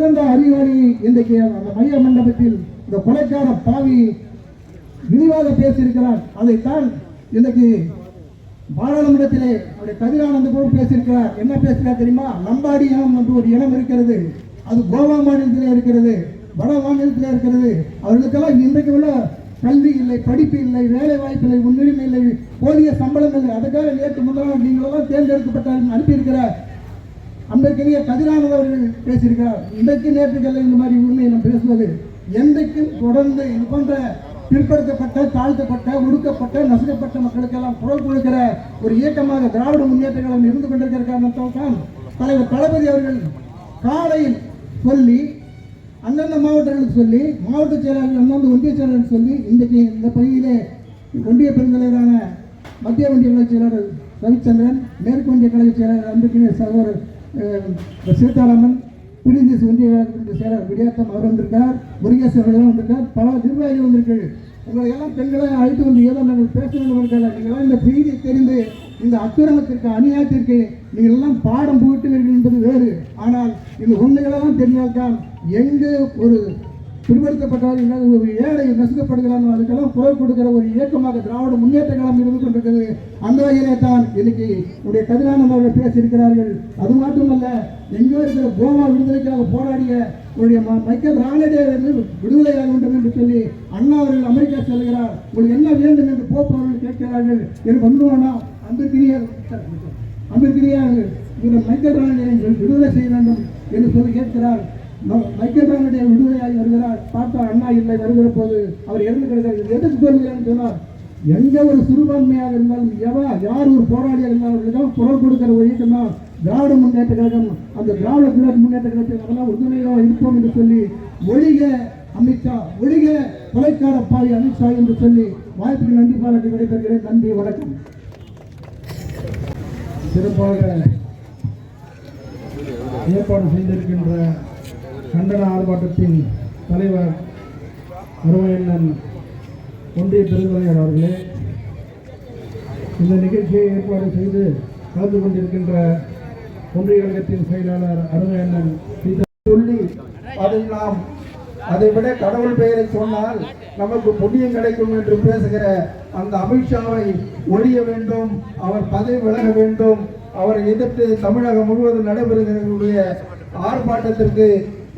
சிறந்த அறிவாளி இன்றைக்கு அந்த மைய மண்டபத்தில் இந்த கொலைக்கார பாவி விரிவாக பேசியிருக்கிறார். அதைத்தான் இன்றைக்கு பாராளுமன்றத்திலே அவருடைய கதிரானந்த கூட பேசியிருக்கிறார். என்ன பேசுகிறார் தெரியுமா? லம்பாடி இனம் என்று ஒரு இனம் இருக்கிறது. அது கோவா மாநிலத்திலே இருக்கிறது. வட மாநிலத்திலே இருக்கிறது. அவர்களுக்கெல்லாம் இன்றைக்கு உள்ள கல்வி இல்லை படிப்பு இல்லை வேலை வாய்ப்பு இல்லை முன்னுரிமை இல்லை போதிய சம்பளம் இல்லை. அதுக்காக நேற்று முன்னாள் நீங்களெல்லாம் தேர்ந்தெடுக்கப்பட்ட அனுப்பியிருக்கிறார். அன்றைக்கினிய கதிரானது அவர்கள் பேசியிருக்கிறார். இன்றைக்கு நேற்றுக்கல்ல இந்த மாதிரி உரிமை நாம் பேசுவது என்றைக்கும் தொடர்ந்து இது போன்ற பிற்படுத்தப்பட்ட தாழ்த்தப்பட்ட ஒடுக்கப்பட்ட நசுக்கப்பட்ட மக்களுக்கெல்லாம் குரல் கொடுக்கிற ஒரு இயக்கமாக திராவிட முன்னேற்ற கழகம் இருந்து கொண்டிருக்கிற காரணத்தால் தான் தலைவர் தளபதி அவர்கள் காலையில் சொல்லி அந்தந்த மாவட்டங்களுக்கு சொல்லி மாவட்ட செயலாளர்கள் அந்தந்த ஒன்றிய செயலாளர் சொல்லி இன்றைக்கு இந்த பகுதியிலே ஒன்றிய பெருந்தலைவரான மத்திய ஒன்றிய கழக செயலாளர் ரவிச்சந்திரன் மேற்கு ஒன்றிய கழக செயலாளர் அன்புக்கினிய சகோதரர் சீதாராமன் புனிதேச ஒன்றிய செயலர் விடியாத்தம் அவர் வந்திருக்கார் முருகேசன் வந்திருக்கார் பல நிர்வாகிகள் வந்திருக்கிறது உங்களை எல்லாம் பெண்களை அழைத்து வந்து ஏதோ நாங்கள் பேச வேண்டும் இருக்கிறார் நீங்களாம் இந்த செய்தியை தெரிந்து இந்த அக்கிரமத்திற்கு அநியாயத்திற்கு நீங்கள் எல்லாம் பாடம் புகட்டுவீர்கள் என்பது வேறு. ஆனால் இந்த உண்மைகளெல்லாம் தெரிந்தால்தான் எங்கு ஒரு பிற்படுத்தப்பட்டவர் இல்லாத ஒரு ஏழை நசுக்கப்படுகிறான் அதுக்கெல்லாம் குரல் கொடுக்கிற ஒரு இயக்கமாக திராவிட முன்னேற்ற கழகம் இருந்து கொண்டிருக்கிறது. அந்த வகையிலே தான் இன்னைக்கு உடைய கதிரானந்த் அவர்கள் பேசியிருக்கிறார்கள். அது மட்டுமல்ல எங்கோ இருக்கிற கோவா விடுதலைக்காக போராடிய உங்களுடைய மைக்கேல் ராணடே விடுதலையாக வேண்டும் என்று சொல்லி அண்ணா அவர்கள் அமெரிக்கா செல்கிறார். உங்களுக்கு என்ன வேண்டும் என்று போப் அவர்கள் கேட்கிறார்கள். எனக்கு ஒன்றுவானா வேணாம் அன்பிற்கினிய இந்த மைக்கேல் ராணடே விடுதலை செய்ய வேண்டும் என்று சொல்லி கேட்கிறார். ம- விடுதலையாகி வருகிறார். பார்த்தா அண்ணா இல்லை வருகிற போது அவர் இறந்து கிடைத்தார் எதுக்கு சொல்கிறேன்னு சொன்னார்? எங்க ஒரு சிறுபான்மையாக இருந்தாலும் எவா யார் ஒரு போராளியாக இருந்தாலும் குரல் கொடுக்கிற ஒரு இயக்கம்? தான் திராவிட முன்னேற்ற கழகம். அந்த திராவிட பிள்ளை முன்னேற்ற கழகத்தில் அதெல்லாம் உறுதுணையாக இருப்போம் என்று சொல்லி ஒழிக அமித்ஷா ஒழிக கொலைக்கார பாவி அமித்ஷா என்று சொல்லி வாய்ப்புக்கு நன்றி பாராட்டி விடைபெறுகிறேன். நன்றி வணக்கம். சிறப்பாக ஏற்பாடு செய்திருக்கின்ற கண்டன ஆர்ப்பாட்டத்தின் தலைவர் அருமையண்ணன் ஒன்றிய பெருந்தலைவர் அவர்களே இந்த நிகழ்ச்சியை ஏற்பாடு செய்து கலந்து கொண்டிருக்கின்ற ஒன்றிய கழகத்தின் செயலாளர் அருமையண்ணன் சொல்லி அதை நாம் அதை விட கடவுள் பெயரை சொன்னால் நமக்கு புண்ணியம் கிடைக்கும் என்று பேசுகிற அந்த அமித்ஷாவை ஒழிய வேண்டும் அவர் பதவி விலக வேண்டும் அவரை எதிர்த்து தமிழகம் முழுவதும் நடைபெறுகிறவர்களுடைய ஆர்ப்பாட்டத்திற்கு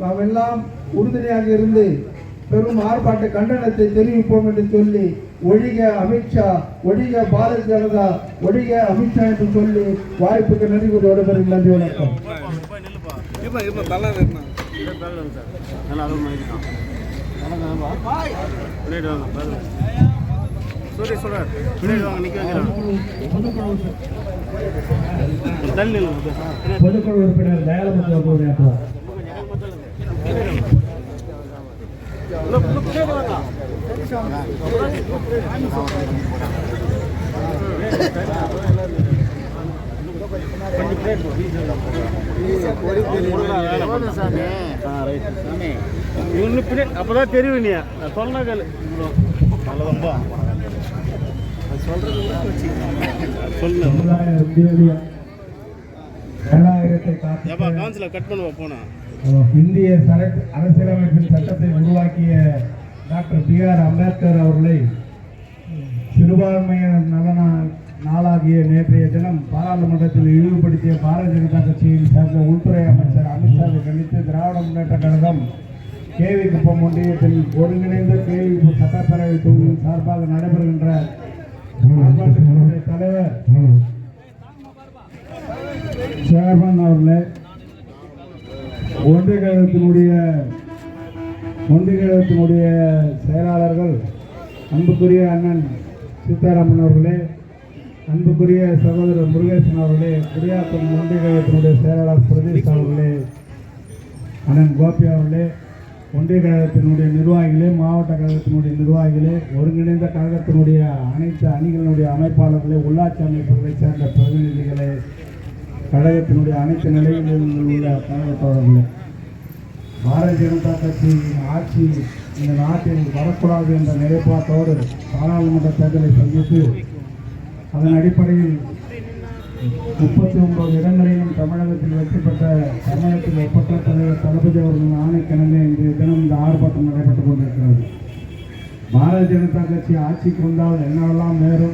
நாம் எல்லாம் உறுதுணையாக இருந்து பெரும் ஆர்ப்பாட்ட கண்டனத்தை தெரிவிப்போம் என்று சொல்லி ஒழிக அமித்ஷா ஒழிக பாரதிய ஜனதா ஒழிக அமித்ஷா என்று சொல்லி வாய்ப்புக்கு நன்றி கூறி விடைபெறும் நன்றி வணக்கம். நல்லா அருள் பண்ணிக்கிட்டான் இன்னும் பின்னாடி அப்பதான் தெரியும் நீ நான் சொன்ன கேளு நல்லதம்பா இந்திய அரசியலமைப்பின் சட்டத்தை உருவாக்கிய டாக்டர் பி ஆர் அம்பேத்கர் அவர்களை சிறுபான்மையினர் நலன நாளாகிய நேற்றைய தினம் பாராளுமன்றத்தில் இழிவுபடுத்திய பாரதிய ஜனதா கட்சியை சேர்ந்த உள்துறை அமைச்சர் அமித்ஷாவை கண்டித்து திராவிட முன்னேற்ற கழகம் கேவி குப்பம் ஒன்றியத்தில் ஒருங்கிணைந்த கேவி சட்டப்பேரவை தொகுதியின் சார்பாக நடைபெறுகின்ற தலைவர் சேர்மன் அவர்களே ஒன்றிய கழகத்தினுடைய ஒன்றிய செயலாளர்கள் அன்புக்குரிய அண்ணன் சீதாராமன் அவர்களே அன்புக்குரிய சகோதரர் முருகேசன் அவர்களே குடியாத்தம் ஒன்றிய கழகத்தினுடைய செயலாளர் பிரதேஷ் அவர்களே அண்ணன் கோபி அவர்களே ஒன்றிய கழகத்தினுடைய நிர்வாகிகளே மாவட்ட கழகத்தினுடைய நிர்வாகிகளே ஒருங்கிணைந்த கழகத்தினுடைய அனைத்து அணிகளினுடைய அமைப்பாளர்களே உள்ளாட்சி அமைப்புகளை சேர்ந்த பிரதிநிதிகளே கழகத்தினுடைய அனைத்து நிலைகளில் உள்ள கழக பாரதிய ஜனதா கட்சியின் ஆட்சி இந்த நாட்டில் வரக்கூடாது என்ற நிலைப்பாட்டோடு பாராளுமன்ற தேர்தலை சந்தித்து அதன் அடிப்படையில் முப்பத்தி ஒன்பது இடங்களிலும் தமிழகத்தில் வெற்றி பெற்ற தமிழகத்தில் ஒப்பற்ற தலைவர் தளபதி அவர்களின் ஆணைக்கிணங்க இன்றைய தினம் இந்த ஆர்ப்பாட்டம் நடைபெற்றுக் கொண்டிருக்கிறது. பாரதிய ஜனதா கட்சி ஆட்சிக்கு வந்தால் என்னவெல்லாம் நேரும்?